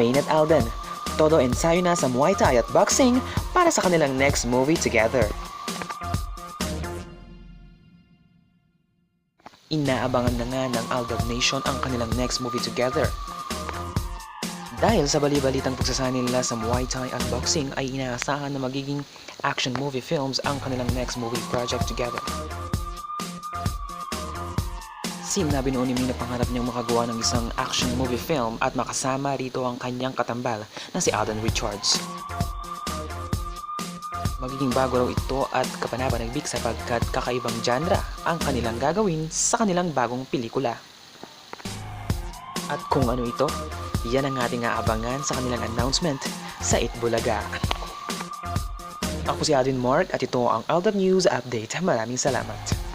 Main at Alden. Todo ensayo na sa Muay Thai at boxing para sa kanilang next movie together. Inaabangan na nga ng Aldab Nation ang kanilang next movie together. Dahil sa bali-balitang pagsasani nila sa Muay Thai at boxing ay inaasahan na magiging action movie films ang kanilang next movie project together. Sinabi noon ni Mina pangarap niyang makagawa ng isang action movie film at makasama rito ang kanyang katambal na si Alden Richards. Magiging bago raw ito at kapanapanagik sapagkat kakaibang genre ang kanilang gagawin sa kanilang bagong pelikula. At kung ano ito, yan ang ating aabangan sa kanilang announcement sa Itbulaga. Ako si Alvin Mark at ito ang Aldab News Update. Maraming salamat.